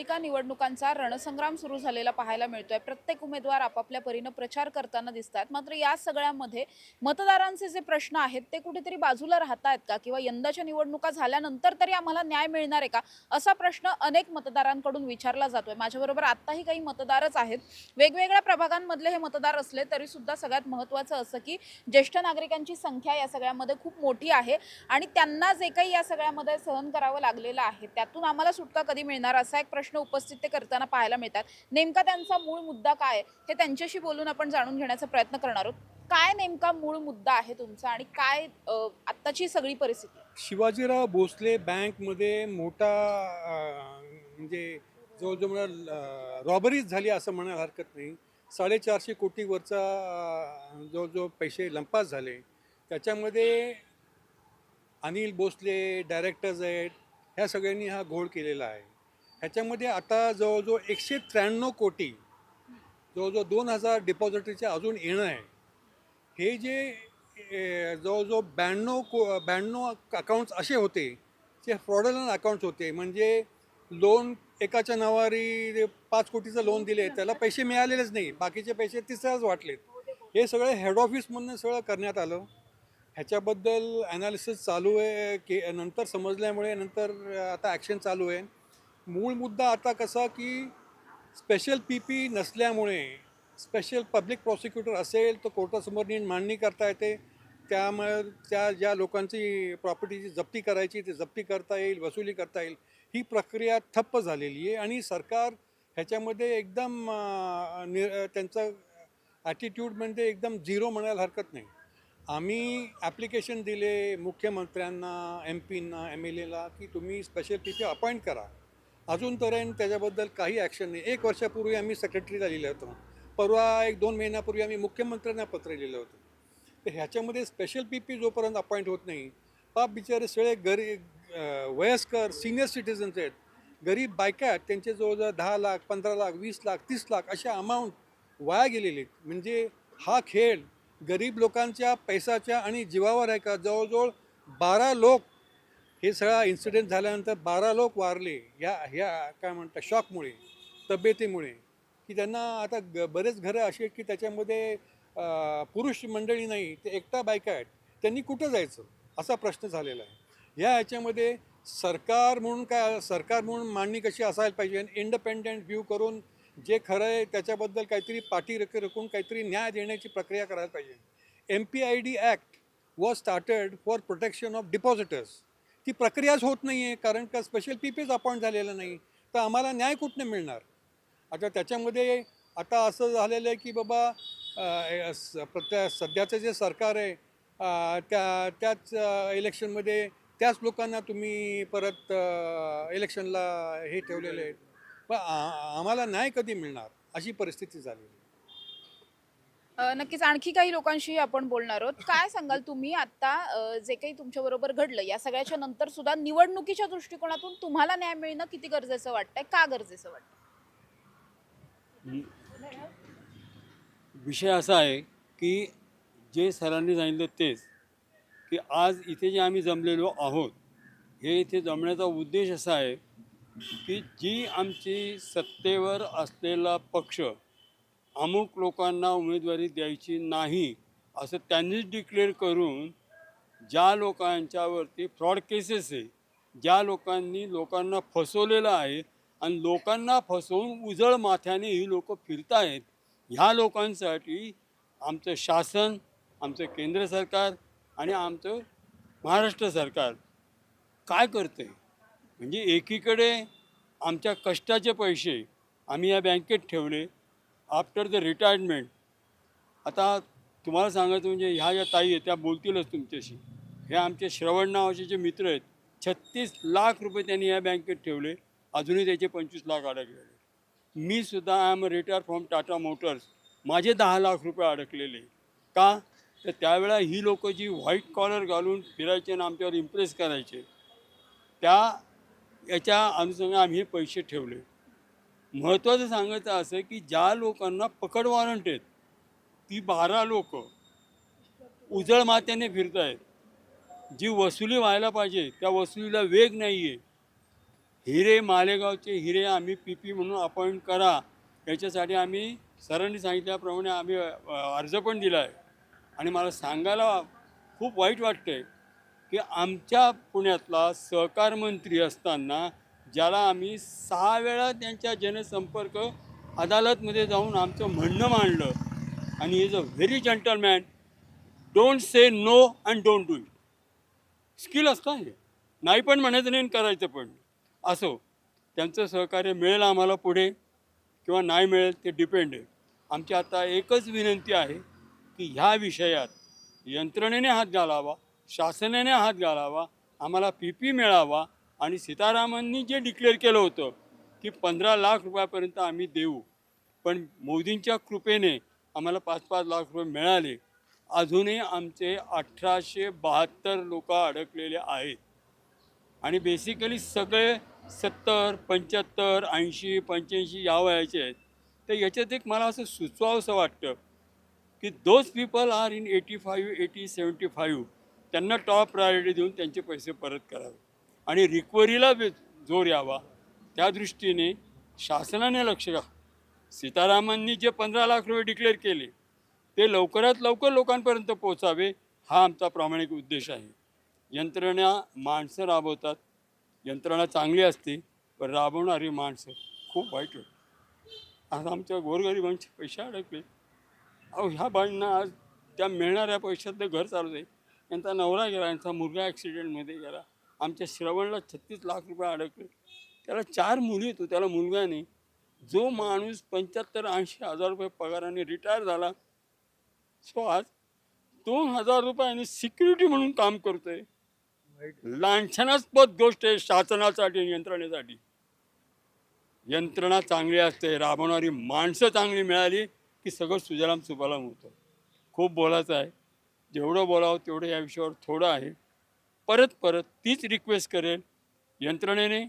महानगरपालिका निवडणुकांचा रणसंग्राम सुरू झालेला पाहायला मिळतोय. प्रत्येक उमेदवार आपापल्या परीनं प्रचार करताना दिसतात. मात्र या सगळ्यामध्ये मतदारांचे जे प्रश्न आहेत ते कुठेतरी बाजूला राहत आहेत का? किंवा यंदाच्या निवडणुका झाल्यानंतर तरी आम्हाला न्याय मिळणार आहे का? असा प्रश्न अनेक मतदारांकडून विचारला जातोय. माझ्याबरोबर आत्ताही काही मतदारच आहेत. वेगवेगळ्या प्रभागांमधले हे मतदार असले तरी सुद्धा सगळ्यात महत्त्वाचं असं की ज्येष्ठ नागरिकांची संख्या या सगळ्यामध्ये खूप मोठी आहे आणि त्यांना जे काही या सगळ्यामध्ये सहन करावं लागलेलं आहे त्यातून आम्हाला सुटका कधी मिळणार? असा एक प्रश्न उपस्थित ते करताना पाहायला मिळतात. नेमका त्यांचा मूळ मुद्दा काय हे त्यांच्याशी बोलून आपण जाणून घेण्याचा प्रयत्न करणार आहोत. काय नेमका मूळ मुद्दा आहे तुमचा आणि काय आत्ताची सगळी परिस्थिती? शिवाजीराव भोसले बँकमध्ये मोठा म्हणजे जवळजवळ मला रॉबरीज झाली असं म्हणायला हरकत नाही. साडेचारशे कोटीवरचा जवळजवळ पैसे लंपास झाले. त्याच्यामध्ये अनिल भोसले डायरेक्टर्स आहेत. ह्या सगळ्यांनी हा घोळ केलेला आहे. ह्याच्यामध्ये आता जवळजवळ एकशे त्र्याण्णव कोटी जवळजवळ दोन हजार डिपॉझिटरीचे अजून येणं आहे. हे जे जवळजवळ ब्याण्णव को ब्याण्णव अकाउंट्स असे होते जे फ्रॉडलन अकाउंट्स होते म्हणजे लोन एकाच्या नावारी जे पाच कोटीचं लोन दिले त्याला पैसे मिळालेलेच नाही बाकीचे पैसे तिसऱ्याच वाटलेत. हे सगळं हेड ऑफिसमधनं सगळं करण्यात आलं. ह्याच्याबद्दल ॲनालिसिस चालू आहे की नंतर समजल्यामुळे नंतर आता ॲक्शन चालू आहे. मूळ मुद्दा आता कसा की स्पेशल पी पी नसल्यामुळे स्पेशल पब्लिक प्रॉसिक्युटर असेल तर कोर्टासमोर नीट मांडणी करता येते. त्यामुळे त्या ज्या लोकांची प्रॉपर्टीची जप्ती करायची ती जप्ती करता येईल वसुली करता येईल ही प्रक्रिया ठप्प झालेली आहे. आणि सरकार ह्याच्यामध्ये एकदम नि त्यांचं ॲटिट्यूड म्हणजे एकदम झिरो म्हणायला हरकत नाही. आम्ही ॲप्लिकेशन दिले मुख्यमंत्र्यांना एम पींना एम एल एला की तुम्ही स्पेशल पी पी अपॉइंट करा. अजून पर्यंत त्याच्याबद्दल काही ॲक्शन नाही. एक वर्षापूर्वी आम्ही सेक्रेटरीला लिहिलं होतं. परवा एक दोन महिन्यापूर्वी आम्ही मुख्यमंत्र्यांना पत्र लिहिलं होतं. तर ह्याच्यामध्ये स्पेशल पी पी जोपर्यंत अपॉइंट होत नाही पाप बिचारे सगळे गरी वयस्कर सिनियर सिटीजन्स आहेत. गरीब बायका आहेत. त्यांचे जवळजवळ दहा लाख पंधरा लाख वीस लाख तीस लाख अशा अमाऊंट वाया गेलेले आहेत. म्हणजे हा खेळ गरीब लोकांच्या पैशाच्या आणि जीवावर आहे का? जवळजवळ बारा लोक हे सगळा इन्सिडेंट झाल्यानंतर बारा लोक वारले या ह्या काय म्हणतात शॉकमुळे तब्येतीमुळे की त्यांना आता ग बरेच घरं अशी आहेत की त्याच्यामध्ये पुरुष मंडळी नाही ते एकटा बायका आहेत त्यांनी कुठं जायचं? असा प्रश्न झालेला आहे. या ह्याच्यामध्ये सरकार म्हणून काय सरकार म्हणून मांडणी कशी असायला पाहिजे? आणि इंडिपेंडंट व्ह्यू करून जे खरं आहे त्याच्याबद्दल काहीतरी पाठी रक रकून काहीतरी न्याय देण्याची प्रक्रिया करायला पाहिजे. M P I D act was started for protection of depositors ती प्रक्रियाच होत नाही आहे कारण का स्पेशल पी पीच अपॉइंट झालेलं नाही. तर आम्हाला न्याय कुठनं मिळणार? आता त्याच्यामध्ये आता असं झालेलं आहे की बाबा स- प्रत्या सध्याचं जे सरकार आहे त्या त्याच इलेक्शनमध्ये त्याच लोकांना तुम्ही परत इलेक्शनला हे ठेवलेले आहेत. पण आम्हाला न्याय कधी मिळणार? अशी परिस्थिती झालेली नक्कीच आणखी काही लोकांशी आपण बोलणार आहोत. काय सांगाल तुम्ही? आता जे काही तुमच्या बरोबर घडलं या सगळ्याच्या नंतर सुद्धा निवडणुकीच्या दृष्टिकोनातून तुम्हाला न्याय मिळणं किती गरजेचं वाटतंय? का गरजेचं वाटतं विषय असा आहे की जे सरांनी सांगितलं तेच की आज इथे जे आम्ही जमलेलो आहोत हे इथे जमण्याचा उद्देश असा आहे की जी आमची सत्तेवर असलेला पक्ष अमुक लोकांना उमेदवारी द्यायची नाही असं त्यांनीच डिक्लेअर करून ज्या लोकांच्यावरती फ्रॉड केसेस आहे ज्या लोकांनी लोकांना फसवलेलं आहे आणि लोकांना फसवून उजळ माथ्याने ही लोक आहेत ह्या लोकांसाठी आमचं शासन आमचं केंद्र सरकार आणि आमचं महाराष्ट्र सरकार काय करते म्हणजे एकीकडे आमच्या कष्टाचे पैसे आम्ही या बँकेत ठेवले आफ्टर द रिटायरमेंट आता तुम्हाला सांगायचं म्हणजे ह्या ज्या ताई आहेत त्या बोलतीलच तुमच्याशी. हे आमचे श्रवण नावाचे जे मित्र आहेत छत्तीस लाख रुपये त्यांनी या बँकेत ठेवले. अजूनही त्याचे पंचवीस लाख अडकलेले मी सुद्धा I am retire from Tata Motors माझे दहा लाख रुपये अडकलेले. का? तर त्यावेळा ही लोक जी व्हाईट कॉलर घालून फिरायचे आणि आमच्यावर इम्प्रेस करायचे त्या याच्या अनुषंगाने आम्ही हे पैसे ठेवले. महत्त्वाचं सांगायचं असं की ज्या लोकांना पकड वॉरंट आहेत ती बारा लोक उजळ मात्याने फिरत आहेत जी वसुली व्हायला पाहिजे त्या वसुलीला वेग नाही आहे हिरे मालेगावचे हिरे आम्ही पी पी म्हणून अपॉइंट करा. याच्यासाठी आम्ही सरांनी सांगितल्याप्रमाणे आम्ही अर्ज पण दिला आहे आणि मला सांगायला खूप वाईट वाटतंय की आमच्या पुण्यातला सहकार मंत्री असताना ज्याला आम्ही सहा वेळा त्यांच्या जनसंपर्क अदालतमध्ये जाऊन आमचं म्हणणं मांडलं. आणि is a very gentleman don't say no and don't do it skill असतं हे. नाही पण म्हणायचं नाही आणि करायचं पण. असो. त्यांचं सहकार्य मिळेल आम्हाला पुढे किंवा नाही मिळेल ते डिपेंड आहे. आमची आता एकच विनंती आहे की ह्या विषयात यंत्रणेने हात घालावा शासनाने हात घालावा आम्हाला पी पी मिळावा आणि सीतारामांनी जे डिक्लेअर केलं होतं की पंधरा लाख रुपयापर्यंत आम्ही देऊ. पण मोदींच्या कृपेने आम्हाला पाच पाच लाख रुपये मिळाले. अजूनही आमचे अठराशे बहात्तर लोक अडकलेले आहेत. आणि बेसिकली सगळे सत्तर पंच्याहत्तर ऐंशी पंच्याऐंशी या वयाचे आहेत. तर याच्यात एक मला असं सुचवावंसं वाटतं की those people are in eighty five eighty seventy five त्यांना टॉप प्रायोरिटी देऊन त्यांचे पैसे परत करावे. आणि रिकव्हरीला जोर यावा. त्या दृष्टीने शासनाने लक्ष घ्या सीतारामांनी जे पंधरा लाख रुपये डिक्लेअर केले ते लवकरात लवकर लोकांपर्यंत पोचावे हा आमचा प्रामाणिक उद्देश आहे. यंत्रणा माणसं राबवतात. यंत्रणा चांगली असते पण राबवणारी माणसं खूप वाईट होत आज आमच्या गोरगरिबांचे पैसे अडकले. अहो ह्या बाईंना आज त्या मिळणाऱ्या पैशातलं घर चालू आहे. यांचा नवरा गेला यांचा मुलगा ॲक्सिडेंटमध्ये गेला. आमच्या श्रवणला छत्तीस लाख रुपये अडकले. त्याला चार मुली होतो त्याला मुलगा नाही. जो माणूस पंच्याहत्तर ऐंशी हजार रुपये पगाराने रिटायर झाला सो आज दोन हजार रुपयाने सिक्युरिटी म्हणून काम करतोय. लांछनास्पद गोष्ट आहे शासनासाठी आणि यंत्रणेसाठी. यंत्रणा चांगली असते राबवणारी माणसं चांगली मिळाली की सगळं सुजलाम सुबलाम होतं. खूप बोलायचं आहे. जेवढं बोलावं तेवढं या विषयावर थोडं आहे. परत परत तीच रिक्वेस्ट करेल. यंत्रणेने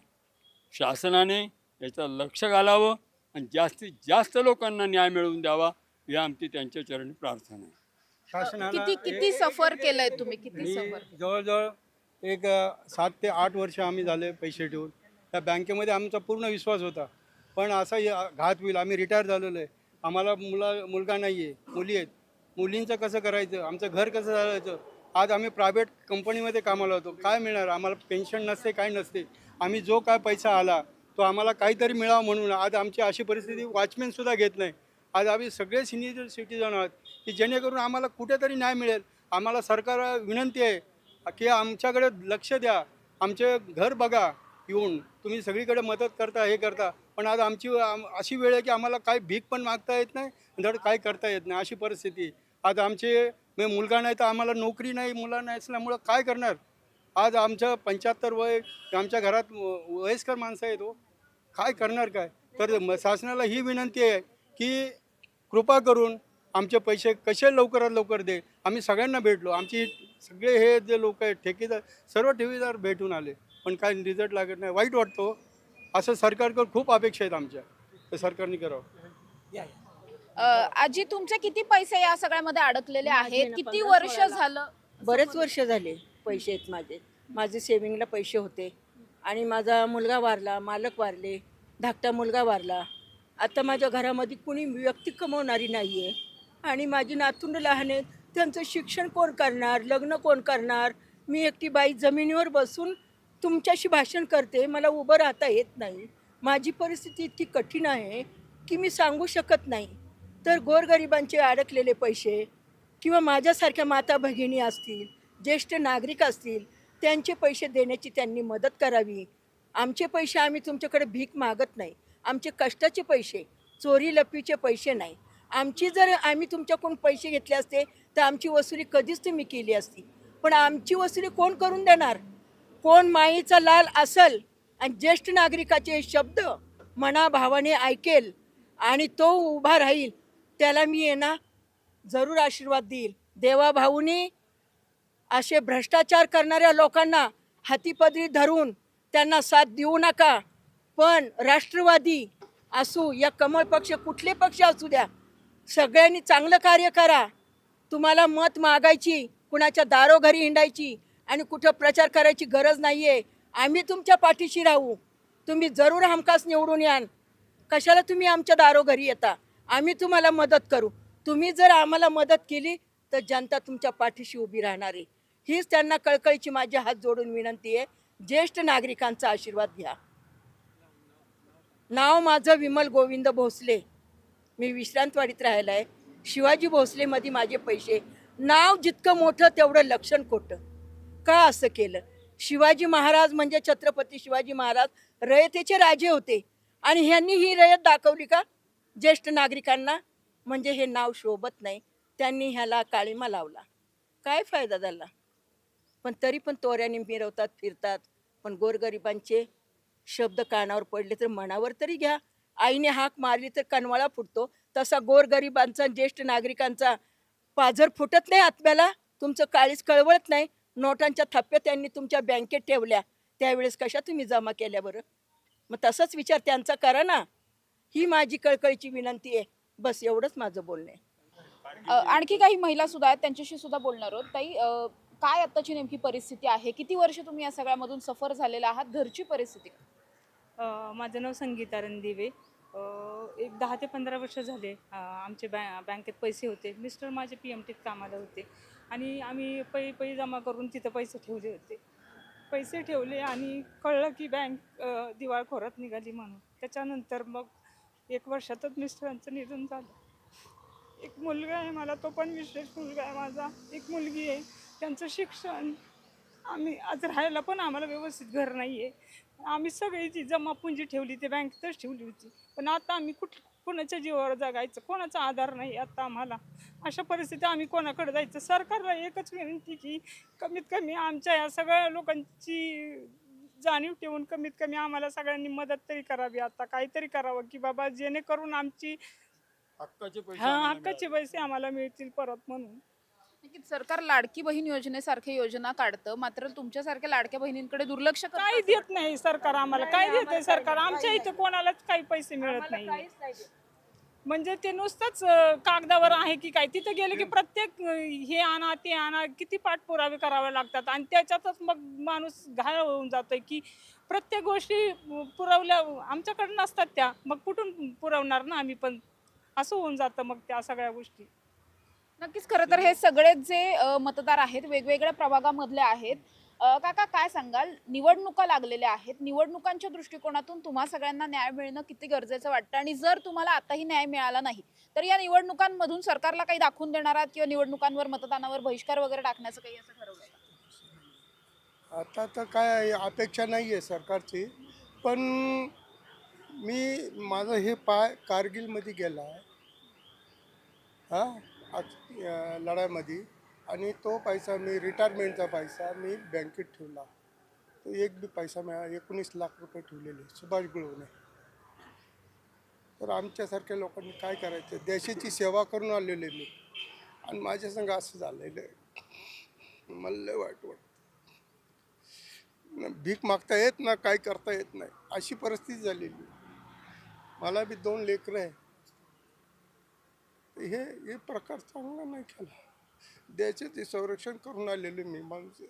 शासनाने याचं लक्ष घालावं आणि जास्तीत जास्त लोकांना न्याय मिळवून द्यावा ही आमची त्यांच्या चरणी प्रार्थना आहे. शासनाला किती किती सफर केलंय तुम्ही? किती मी सफर? जवळजवळ एक अ, सात ते आठ वर्ष आम्ही झाले पैसे ठेवून. त्या बँकेमध्ये आमचा पूर्ण विश्वास होता. पण असा या- घात होईल. आम्ही रिटायर झालेलो आहे. आम्हाला मुला मुलगा नाही आहे मुली आहेत. मुलींचं कसं करायचं? आमचं घर कसं चालायचं? आज आम्ही प्रायव्हेट कंपनीमध्ये कामाला होतो. काय मिळणार? आम्हाला पेन्शन नसते काय नसते. आम्ही जो काय पैसा आला तो आम्हाला काहीतरी मिळावा म्हणून. आज आमची अशी परिस्थिती वॉचमॅनसुद्धा घेत नाही. आज आम्ही सगळे सिनियर सिटीजन आहोत की जेणेकरून आम्हाला कुठेतरी न्याय मिळेल. आम्हाला सरकार विनंती आहे की आमच्याकडे लक्ष द्या. आमचे घर बघा येऊन. तुम्ही सगळीकडे मदत करता हे करता. पण आज आमची आम- अशी वेळ आहे की आम्हाला काय भीक पण मागता येत नाही धड काय करता येत नाही. अशी परिस्थिती. आज आमचे मग मुलगा नाही तर आम्हाला नोकरी नाही मुलं नाही असल्यामुळं काय करणार? आज आमचं पंच्याहत्तर वय आमच्या घरात वयस्कर माणसं आहेत हो. काय करणार काय? तर म- शासनाला ही विनंती आहे की कृपा करून आमचे पैसे कसे लवकरात लवकर दे? आम्ही सगळ्यांना भेटलो. आमची सगळे हे जे लोक आहेत ठेकेदार सर्व ठेवीदार भेटून आले. पण काय रिझल्ट लागत नाही. वाईट वाटतो. असं सरकारकडे खूप अपेक्षा आहेत आमच्या. ते सरकारने करावं. या. आजी तुमचे किती पैसे या सगळ्यामध्ये अडकलेले आहेत? किती वर्ष झालं? बरेच वर्ष झाले पैसे आहेत माझे. माझे सेविंगला पैसे होते. आणि माझा मुलगा वारला मालक वारले धाकटा मुलगा वारला. आता माझ्या घरामध्ये कुणी व्यक्ती कमवणारी नाही आहे आणि माझी नातूंड लहान आहेत. त्यांचं शिक्षण कोण करणार? लग्न कोण करणार? मी एकटी बाई जमिनीवर बसून तुमच्याशी भाषण करते. मला उभं राहता येत नाही. माझी परिस्थिती इतकी कठीण आहे की मी सांगू शकत नाही. तर गोरगरिबांचे अडकलेले पैसे किंवा माझ्यासारख्या माता भगिनी असतील ज्येष्ठ नागरिक असतील त्यांचे पैसे देण्याची त्यांनी मदत करावी. आमचे पैसे आम्ही तुमच्याकडे भीक मागत नाही. आमचे कष्टाचे पैसे चोरी लपीचे पैसे नाही. आमची जर आम्ही तुमच्याकडून पैसे घेतले असते तर आमची वसुली कधीच तुम्ही केली असती. पण आमची वसुली कोण करून देणार? कोण माईचा लाल असल आणि ज्येष्ठ नागरिकाचे शब्द मनाभावाने ऐकेल आणि तो उभा राहील त्याला मी आहे ना जरूर आशीर्वाद देईल. देवा भाऊनी असे भ्रष्टाचार करणाऱ्या लोकांना हातीपदरी धरून त्यांना साथ देऊ नका. पण राष्ट्रवादी असू या कमळ पक्ष कुठले पक्ष असू द्या सगळ्यांनी चांगलं कार्य करा. तुम्हाला मत मागायची कुणाच्या दारोघरी हिंडायची आणि कुठं प्रचार करायची गरज नाही आहे आम्ही तुमच्या पाठीशी राहू. तुम्ही जरूर हमखास निवडून याल. कशाला तुम्ही आमच्या दारोघरी येता? आम्ही तुम्हाला मदत करू. तुम्ही जर आम्हाला मदत केली तर जनता तुमच्या पाठीशी उभी राहणार आहे. हीच त्यांना कळकळीची माझी हात जोडून विनंती आहे. ज्येष्ठ नागरिकांचा आशीर्वाद घ्या. नाव माझं विमल गोविंद भोसले. मी विश्रांतवाडीत राहायला आहे. शिवाजी भोसलेमध्ये माझे पैसे. नाव जितकं मोठं तेवढं लक्षण खोटं. का असं केलं? शिवाजी महाराज म्हणजे छत्रपती शिवाजी महाराज रयतेचे राजे होते. आणि ह्यांनी ही रयत दाखवली का? ज्येष्ठ नागरिकांना म्हणजे हे नाव शोभत नाही. त्यांनी ह्याला काळीमा लावला. काय फायदा झाला? पण तरी पण तोऱ्याने मिरवतात फिरतात. पण गोरगरिबांचे शब्द कानावर पडले तर मनावर तरी घ्या. आईने हाक मारली तर कनवाळा फुटतो. तसा गोरगरिबांचा ज्येष्ठ नागरिकांचा पाझर फुटत नाही आत्म्याला. तुमचं काळीच कळवळत नाही. नोटांच्या थप्प्या त्यांनी तुमच्या बँकेत ठेवल्या. त्यावेळेस कशा तुम्ही जमा केल्या बरं? मग तसाच विचार त्यांचा करा ना. ही माझी कळकळीची विनंती आहे. बस एवढंच माझं बोलणं आहे. अ, आणखी काही महिला सुद्धा आहेत त्यांच्याशी सुद्धा बोलणार आहोत. ताई अ, काय आताची नेमकी परिस्थिती आहे? किती वर्ष तुम्ही या सगळ्यामधून सफर झालेला आहात? घरची परिस्थिती? अ, माझं नाव संगीता रणदिवे. अ, एक दहा ते पंधरा वर्ष झाले अ, आमचे बॅ बँकेत पैसे होते. मिस्टर माझे पी एम टीत कामाला होते. आणि आम्ही पै पै जमा करून तिथं पैसे ठेवले होते. पैसे ठेवले आणि कळलं की बँक दिवाळखोरात निघाली म्हणून. त्याच्यानंतर मग एक वर्षातच मिस्टरांचं निधन झालं. एक मुलगा आहे मला तो पण विशेष मुलगा आहे माझा. एक मुलगी आहे. त्यांचं शिक्षण आम्ही आज राहायला पण आम्हाला व्यवस्थित घर नाही आहे आम्ही सगळी जी जमा पुंजी ठेवली ते बँकेतच ठेवली होती. पण आता आम्ही कुठ कोणाच्या जीवावर जगायचं? कोणाचा आधार नाही आता आम्हाला. अशा परिस्थिती आम्ही कोणाकडे जायचं? सरकारला एकच विनंती की कमीत कमी आमच्या या सगळ्या लोकांची जाणीव ठेवून कमीत कमी आम्हाला सगळ्यांनी मदत तरी करावी आता काहीतरी करावं की बाबा जेणेकरून आमची हक्काचे पैसे हा आम्हाला हक्काचे पैसे आम्हाला मिळतील परत म्हणून. नक्कीच सरकार लाडकी बहीण योजनेसारख्या योजना काढतं मात्र तुमच्यासारख्या लाडक्या बहिणींकडे दुर्लक्ष करतं. काही देत नाही सरकार आम्हाला काय देते सरकार आमच्या इथं कोणालाच काही पैसे मिळत नाही म्हणजे ते नुसतंच कागदावर आहे की काय? तिथं गेले की प्रत्येक हे आणा ते आणा किती पाठपुरावे करावे लागतात? आणि त्याच्यातच मग माणूस घाय होऊन जातोय की प्रत्येक गोष्टी पुरवल्या आमच्याकडे नसतात त्या. मग कुठून पुरवणार ना आम्ही पण? असं होऊन जातं मग त्या सगळ्या गोष्टी. नक्कीच खरं तर हे सगळेच जे मतदार आहेत वेगवेगळ्या प्रभागामधले आहेत. काका काय सांगाल? निवडणुका लागलेल्या आहेत. निवडणुकांच्या दृष्टिकोनातून तुम्हा सगळ्यांना न्याय मिळणं किती गरजेचं वाटतं? आणि जर तुम्हाला आताही न्याय मिळाला नाही तर या निवडणुकांमधून सरकारला काही दाखवून देणार आहात? किंवा निवडणुकांवर मतदानावर बहिष्कार वगैरे टाकण्याचं काही असं ठरवलं आता तर काय अपेक्षा नाही आहे सरकारची. पण मी माझं हे पाय कारगिलमध्ये गेला हां? आज- लढाईमध्ये. आणि तो पैसा मी रिटायरमेंटचा पैसा मी बँकेत ठेवला. तो एक बी पैसा मिळाला एकोणीस लाख रुपये ठेवलेले सुभाष गुळवणे. तर आमच्यासारख्या लोकांनी काय करायचं? देशाची सेवा करून आलेले मी. आणि माझ्या संग असं झालेलं आहे. मला वाईट वाटतं. भीक मागता येत ना काय करता येत नाही. अशी परिस्थिती झालेली मला बी दोन लेकरं आहे हे हे प्रकार चांगला नाही केला. देशाचे संरक्षण करून आलेले मी माणूस.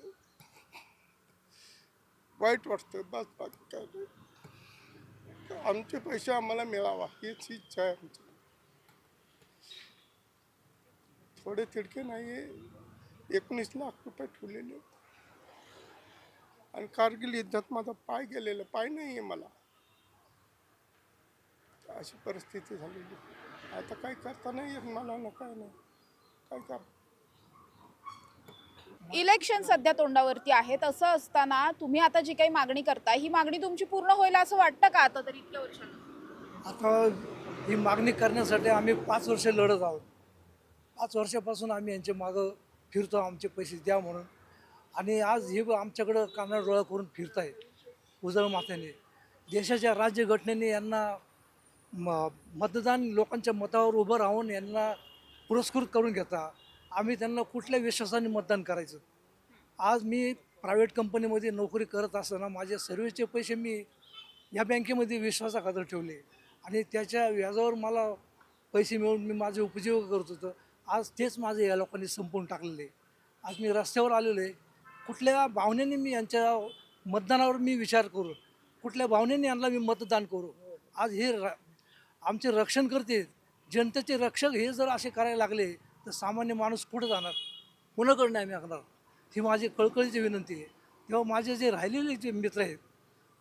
वाईट वाटतं. बस बाकी काय नाही. आमचे पैसे आम्हाला मिळावा. हीच इच्छा आहे आमची. थोडे तिडके नाही आहे एकोणीस लाख रुपये ठेवलेले आणि कारगिल युद्धात माझा पाय गेलेला. पाय नाही आहे मला. अशी परिस्थिती झालेली. आता काही करता नाही येत. मला ना काय नाही. काय कर इलेक्शन सध्या तोंडावरती आहेत. असं असताना तुम्ही आता जी काही मागणी करता ही मागणी तुमची पूर्ण होईल असं वाटतं का आता तरी इतक्या वर्षांनी? आता ही मागणी करण्यासाठी आम्ही पाच वर्ष लढत आहोत. पाच वर्षापासून आम्ही यांच्या मागं फिरतो आमचे पैसे द्या म्हणून. आणि आज हे आमच्याकडं काना डोळा करून फिरत आहे उजळ मात्याने देशाच्या राज्यघटनेने यांना म मतदान लोकांच्या मतावर उभं राहून यांना पुरस्कृत करून घेता. आम्ही त्यांना कुठल्या विश्वासाने मतदान करायचं? आज मी प्रायव्हेट कंपनीमध्ये नोकरी करत असताना माझे सर्व्हिसचे पैसे मी या बँकेमध्ये विश्वासाखातर ठेवले. आणि त्याच्या व्याजावर मला पैसे मिळवून मी माझे उपजीव करत होतो. आज तेच माझे या लोकांनी संपवून टाकलेले. आज मी रस्त्यावर आलेलो आहे. कुठल्या भावनेने मी यांच्या मतदानावर मी विचार करू? कुठल्या भावनेने यांना मी मतदान करू? आज हे र- आमचे रक्षण करते जनतेचे रक्षक हे जर असे करायला लागले तर सामान्य माणूस कुठं जाणार. कुणाकडे नाही ऐकणार. ही माझी कळकळीची विनंती आहे. तेव्हा माझे जे राहिलेले जे मित्र आहेत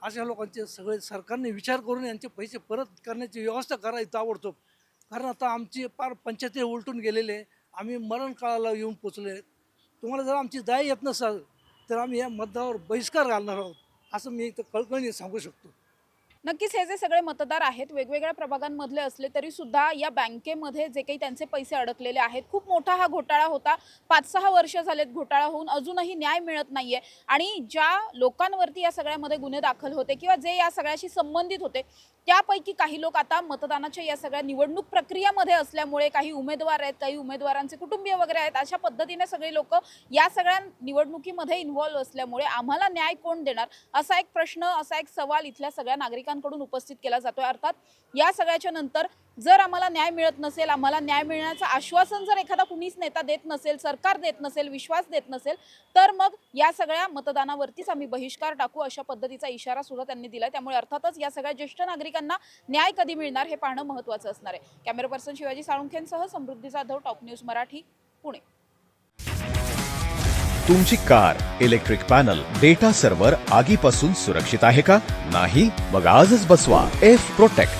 अशा लोकांचे सगळे सरकारने विचार करून यांचे पैसे परत करण्याची व्यवस्था करावी ताबडतोब. कारण आता आमची पार पंचायती उलटून गेलेले आम्ही मरण काळाला येऊन पोचले तुम्हाला जर आमची दाय येत नसाल तर आम्ही या मतदारावर बहिष्कार घालणार आहोत असं मी इथं कळकळीने सांगू शकतो. नक्कीच हे जे सगळे मतदार आहेत वेगवेगळ्या प्रभागांमधले असले तरी सुद्धा या बँकेमध्ये जे काही त्यांचे पैसे अडकलेले आहेत खूप मोठा हा घोटाळा होता. पाच सहा वर्ष झालेत घोटाळा होऊन अजूनही न्याय मिळत नाहीये. आणि ज्या लोकांवरती या सगळ्यामध्ये गुन्हे दाखल होते किंवा जे या सगळ्याशी संबंधित होते त्यापैकी काही लोक आता मतदानाच्या या सगळ्या निवडणूक प्रक्रियामध्ये असल्यामुळे काही उमेदवार आहेत काही उमेदवारांचे कुटुंबीय वगैरे आहेत अशा पद्धतीने सगळे लोक या सगळ्या निवडणुकीमध्ये इन्व्हॉल्व्ह असल्यामुळे आम्हाला न्याय कोण देणार? असा एक प्रश्न असा एक सवाल इथल्या सगळ्या नागरिकांकडून उपस्थित केला जातोय. अर्थात या सगळ्याच्या नंतर जर आम्हाला न्याय मिळत नसेल आम्हाला न्याय मिळण्याचं आश्वासन जर एखादा कुणीच नेता देत नसेल सरकार देत नसेल विश्वास देत नसेल तर मग या सगळ्या मतदानावरतीच आम्ही बहिष्कार टाकू अशा पद्धतीचा इशारा सुद्धा त्यांनी दिला त्यामुळे अर्थातच या सगळ्या ज्येष्ठ नागरिकांना न्याय कधी मिळणार हे पाहणं महत्त्वाचं असणार आहे. कॅमेरा पर्सन शिवाजी साळुंखेंसह समृद्धी जाधव टॉप न्यूज मराठी पुणे. तुमची car electric panel data server आगीपासून सुरक्षित आहे का? नाही? मग आजच बसवा. F protect